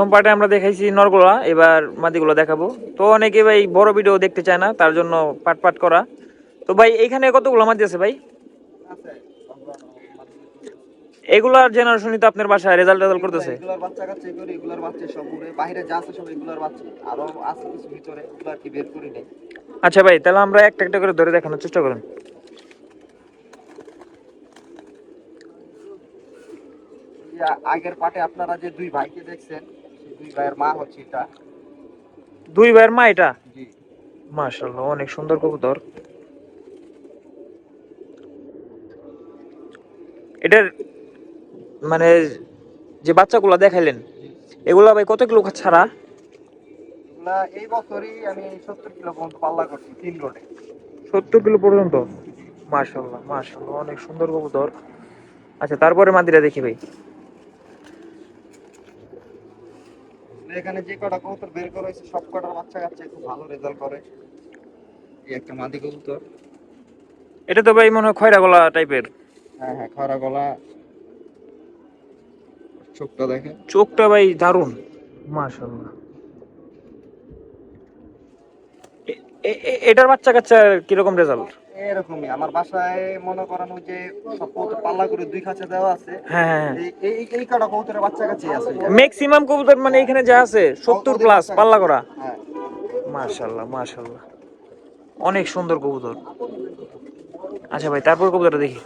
প্রথম পার্টে আমরা দেখাইছি নরগুলা এবার মাদিগুলো দেখাবো। তো অনেকে ভাই বড় ভিডিও দেখতে চায় না তার জন্য পাট পাট করা। তো ভাই এইখানে কতগুলো মাদি আছে ভাই? এগুলার জেনারেশনই তো আপনার বাসায় রেজাল্ট রেজাল্ট করতেছে। এগুলার বাচ্চা কাচ্চা এগুলো এগুলার বাচ্চা সব উড়ে বাইরে যা আছে সব এগুলার বাচ্চা। আরও আছে কিছু ভিতরে এগুলো আর কি বের করি নাই। আচ্ছা ভাই তাহলে আমরা একটা একটা করে ধরে দেখানোর চেষ্টা করেন। আগের পাটে আপনারা যে দুই ভাইকে দেখছেন দুই ভাইয়ের মা হচ্ছে এটা। দুই ভাইয়ের মা এটা? জি। মাশাল্লাহ অনেক সুন্দর কবুতর। এটার মানে যে বাচ্চাগুলো দেখাইলেন এগুলা ভাই কত কিলো ছাড়া? এগুলা এই বছরই আমি সত্তর কিলো পর্যন্ত পাল্লা করছি তিন রোডে। কিলো পর্যন্ত? অনেক সুন্দর কবুতর। আচ্ছা তারপরে মাদিরা দেখি ভাই। এখানে যে কটা কবুতর বের করা হয়েছে সব কটার বাচ্চা কাচ্চা খুব ভালো রেজাল্ট করে। এই একটা মাদি কবুতর। এটা তো ভাই মনে হয় খয়রা গলা টাইপের হ্যাঁ হ্যাঁ খরা গলা। চোখটা দেখেন। চোখটা ভাই দারুণ। এ- এ- এটার বাচ্চা কাচ্চা কীরকম রেজাল্ট এরকমই। আমার বাসায় মনে করেন যে সব কবুতর পাল্লা করে দুই খাঁচা দেওয়া আছে। হ্যাঁ হ্যাঁ এই এই এই কটা কবুতরের বাচ্চা কাছে আছে। ম্যাক্সিমাম কবুতর মানে এখানে যা আছে সত্তর প্লাস পাল্লা করা। হ্যাঁ মাশাল্লাহ মাশাল্লাহ। অনেক সুন্দর কবুতর। আচ্ছা ভাই তারপর কবুতরটা দেখি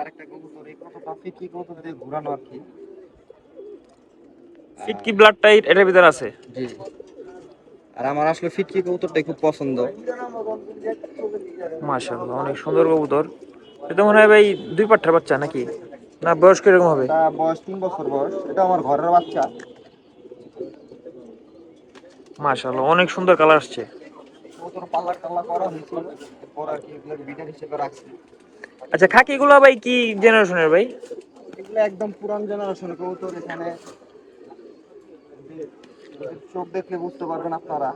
আরেকটা কবুতর এই কতটা ফিকি কবুতর দিয়ে ঘুরানো আর কি। ফিটকি ব্লাড টাইট এটার ভিতরে আছে? জি। আর আমার আসলে ফিটকি কবুতরটাই খুব পছন্দ। মাশাল্লাহ অনেক সুন্দর কবুতর। এটা মনে হয় ভাই দুই পাঠার বাচ্চা নাকি? না বয়স কীরকম হবে? বয়স তিন বছর বয়স এটা আমার ঘরের বাচ্চা। মাশাল্লাহ অনেক সুন্দর কালার আসছে। কবুতর পাল্লা টাল্লা করা হয়েছিল আর কি বিডার হিসেবে রাখছি। আচ্ছা খাকিগুলো ভাই কি জেনারেশনের ভাই? এগুলো একদম পুরান জেনারেশনের কবুতর এখানে। চোখ দেখলে বুঝতে পারবেন আপনারা।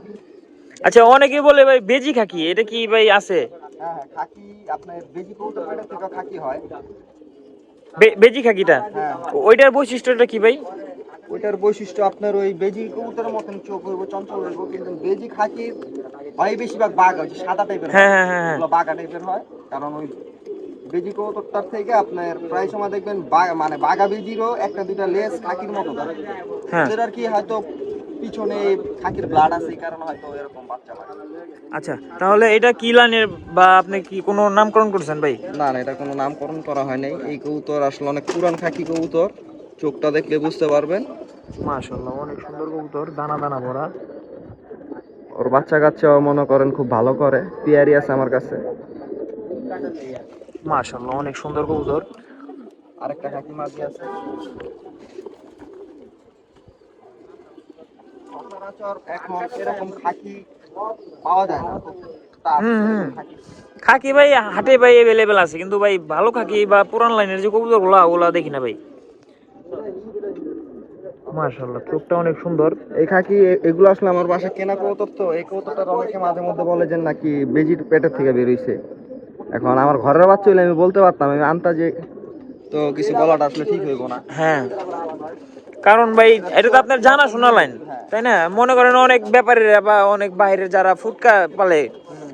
আচ্ছা অনেকে বলে ভাই বেজি খাকি এটা কি ভাই আছে? হ্যাঁ হ্যাঁ খাকি আপনার বেজি কবুতর পেটের থেকে খাকি হয়। বেজি খাকিটা? হ্যাঁ ওইটার বৈশিষ্ট্যটা কি ভাই? ওইটার বৈশিষ্ট্য আপনার ওই বেজি কবুতরের মতন চোখ হইব চঞ্চল হইব কিন্তু বেজি খাকির হয় বেশিরভাগ বাঘ হয় সাদা টাইপের হ্যাঁ। হ্যাঁ হ্যাঁ হ্যাঁ বাঘা টাইপের হয় কারণ ওই বেজি কবুতরটার থেকে আপনার প্রায় সময় দেখবেন বাঘ- মানে বাঘা বেজিরও একটা দুইটা লেজ খাকির মতো হ্যাঁ। ওদের আর কি হয়তো পিছনে খাকির ব্লাড আছে এই কারণে হয়তো এরকম বাচ্চা হয়। আচ্ছা তাহলে এটা কি লাইনের বা আপনি কি কোনো নামকরণ করছেন ভাই? না না এটা কোনো নামকরণ করা হয় নাই। এই কবুতর আসলে অনেক পুরান খাকি কবুতর। চোখটা দেখলে বুঝতে পারবেন। মাশাল্লাহ অনেক সুন্দর কবুতর দানা দানা ভরা। ওর বাচ্চা কাচ্চাও মনে করেন খুব ভালো করে। পিয়ারি আছে আমার কাছে। মাশাল্লাহ অনেক সুন্দর কবুতর। আরেকটা খাকি মাঝি আছে। এখন এরকম খাকি পাওয়া যায় না। খুব টাফ হুম, হুম। খাকি। খাকি ভাই হাটে ভাই অ্যাভেলেবেল আছে কিন্তু ভাই ভালো খাকি বা পুরান লাইনের যে কবুতরগুলা ওগুলা দেখি না ভাই। মাশাল্লাহ চোখটা অনেক সুন্দর। এই খাকি এগুলো আসলে আমার বাসায় কেনা কবুতর তো এই কবুতরটার অনেকে মাঝে মধ্যে বলে যে নাকি বেজির পেটের থেকে বেরোইছে এখন আমার ঘরের বাচ্চা হইলে আমি বলতে পারতাম আমি আন্তাজে তো কিছু বলাটা আসলে ঠিক হইব না। হ্যাঁ। কারণ ভাই এটা তো আপনার জানা শোনা লাইন তাই না? মনে করেন অনেক ব্যাপারীরা বা অনেক বাইরের যারা ফুটকা পালে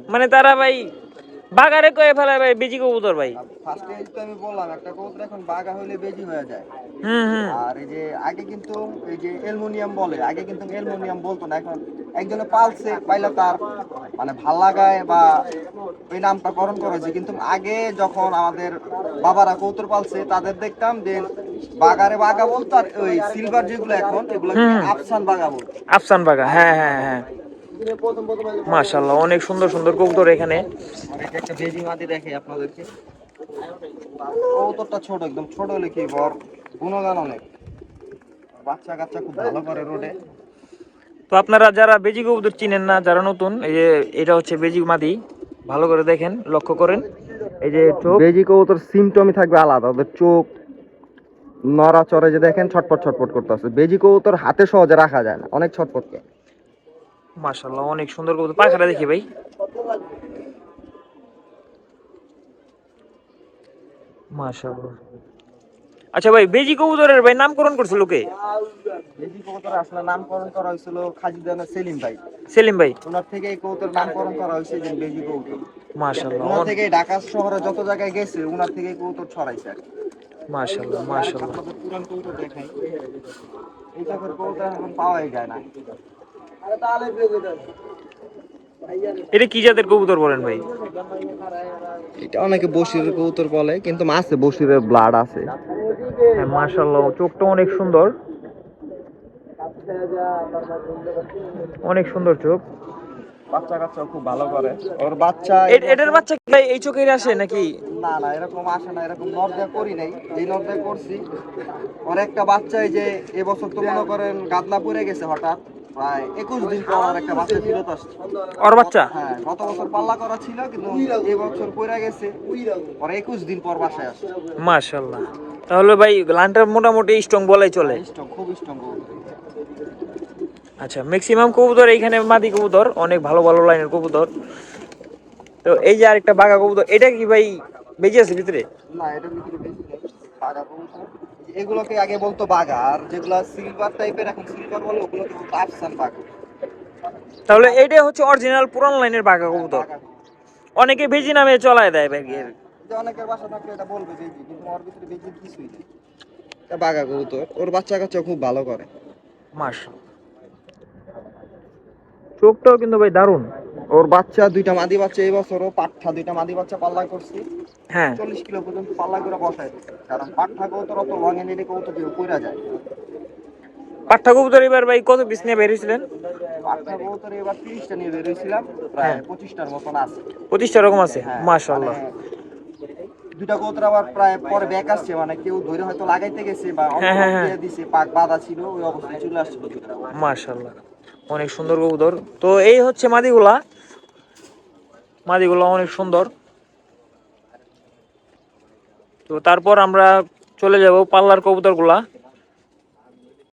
মানে তারা ভাই বাগারে কয়ে ফেলে ভাই বেজি কবুতর ভাই। ফার্স্টে তো আমি বললাম একটা কবুতর এখন বাঘা হইলে বেজি হয়ে যায়। হুম হুম। আর এই যে আগে কিন্তু এই যে অ্যালুমিনিয়াম বলে আগে কিন্তু অ্যালুমিনিয়াম বলতো না এখন একজনে পালছে পাইলে তার মানে ভালো লাগায় বা ওই নামটা করণ করেছে কিন্তু আগে যখন আমাদের বাবারা কৌতর পালছে তাদের দেখতাম যে বাগারে বাগা বলতো আর ওই সিলভার যেগুলো এখন এগুলো আফসান বাগা বলতো। আফসান বাগা হ্যাঁ হ্যাঁ হ্যাঁ। মাশাল্লাহ অনেক সুন্দর সুন্দর কবুতর এখানে। একটা বেজি মাদি দেখে আপনাদেরকে। কৌতরটা ছোট একদম ছোট হলে কি বর? গুণগান অনেক। বাচ্চা কাচ্চা খুব ভালো করে রোডে তো আপনারা যারা বেজি কবুতর চিনেন না যারা নতুন এই যে এটা হচ্ছে বেজি মাদি ভালো করে দেখেন লক্ষ্য করেন। এই যে চোখ। বেজি কবুতর সিমটমই থাকবে আলাদা ওদের চোখ নড়াচড়ে যে দেখেন ছটপট ছটপট করতেছে। বেজি কবুতর হাতে সহজে রাখা যায় না অনেক ছটপট করে মাশাল্লাহ অনেক সুন্দর কবুতর। পাখাটা দেখি ভাই। মাশাল্লাহ আচ্ছা ভাই বেজি কবুতরের ভাই নামকরণ করছিল কে? বেশি কবুতর আসলে নামকরণ করা হয়েছিল খাজিদানের সেলিম ভাই। সেলিম ভাই। ওনার থেকে এই কবুতর নামকরণ করা হয়েছে যে বেজি কবুতর। মাশাল্লাহ ওনার থেকে ঢাকা শহরে যত জায়গায় গেছে ওনার থেকে কবুতর ছড়াইছে। মাশাল্লাহ মাশাল্লাহ পুরান কবুতর দেখাই। এই টাইপের কবুতর এখন পাওয়াই যায় না। এটা কি জাতের কবুতর বলেন ভাই? এটা অনেকে বসিরের কবুতর বলে কিন্তু আছে বসিরের ব্লাড আছে। হ্যাঁ মাশাল্লাহ চোখটা অনেক সুন্দর। অনেক সুন্দর চোখ। বাচ্চা কাচ্চা খুব ভালো করে। ওর বাচ্চা এটার বাচ্চা কি ভাই এই চোখের আসে নাকি? না না এরকম আসে না এরকম নর্দে করি নাই। যে নর্দে করছি ওর একটা বাচ্চা এই যে এবছর তো মনে করেন গাদলা পড়ে গেছে হঠাৎ। প্রায় একুশ দিন পর আর একটা বাচ্চা ফিরত আসছে। ওর বাচ্চা? হ্যাঁ গত বছর পাল্লা করা ছিল কিন্তু এবছর পড়ে গেছে। পরে একুশ দিন পর বাসায় আসছে। মাশাল্লাহ তাহলে ভাই লানটা মোটামুটি স্ট্রং বলাই চলে। স্ট্রং খুব স্ট্রং আচ্ছা ম্যাক্সিমাম কবুতর এইখানে মাদি কবুতর অনেক ভালো ভালো লাইনের কবুতর। তো এই যে আরেকটা বাঘা কবুতর এটা কি ভাই বেঁচে আছে ভিতরে? না এটা ভিতরে বেশি বাঘা কবুতর। এগুলোকে আগে বলতো আর যেগুলা সিলভার টাইপের এখন সিলভার বলে ওগুলোকে বলতো আফসান বাঘা। তাহলে এইটা হচ্ছে অরিজিনাল পুরান লাইনের বাঘা কবুতর। বাঘা। অনেকে ভেজি নামে চলায় দেয় ব্যাগের যে অনেকের বাসা থাকলে এটা বলবে বেজি কিন্তু ওর ভিতরে বেজি কিছুই নেই। বাঘা কবুতর। ওর বাচ্চা কাচ্চা খুব ভালো করে। মাস চোখটাও কিন্তু ভাই দারুণ। ওর বাচ্চা দুইটা মাদি বাচ্চা এই বছরও পাঠা দুইটা মাদি বাচ্চা পাল্লা করছি। হ্যাঁ। চল্লিশ কিলো পর্যন্ত পাল্লা করে বসায় কারণ পাঠা কবুতর অত কবুতর দিয়ে কইরা যায়। পাঠা কবুতর এবার ভাই কত পিস নিয়ে বেরিয়েছিলেন পাঠা কবুতর এবার তিরিশটা নিয়ে বেরোয়েছিলাম প্রায় হ্যাঁ। পঁচিশটার মতন আছে। পঁচিশটা রকম আছে? হ্যাঁ, মানে কবুতর আবার প্রায় পরে ব্যাক আসছে। মানে কেউ ধরে হয়তো লাগাইতে গেছে বা হ্যাঁ। দিয়ে দিছে পাক বাঁধা ছিল ওই অবস্থায় চলে আসছিল দুইটা অনেক সুন্দর কবুতর। তো এই হচ্ছে মাদিগুলা। মাদিগুলা অনেক সুন্দর। তো তারপর আমরা চলে যাব পাল্লার কবুতরগুলা।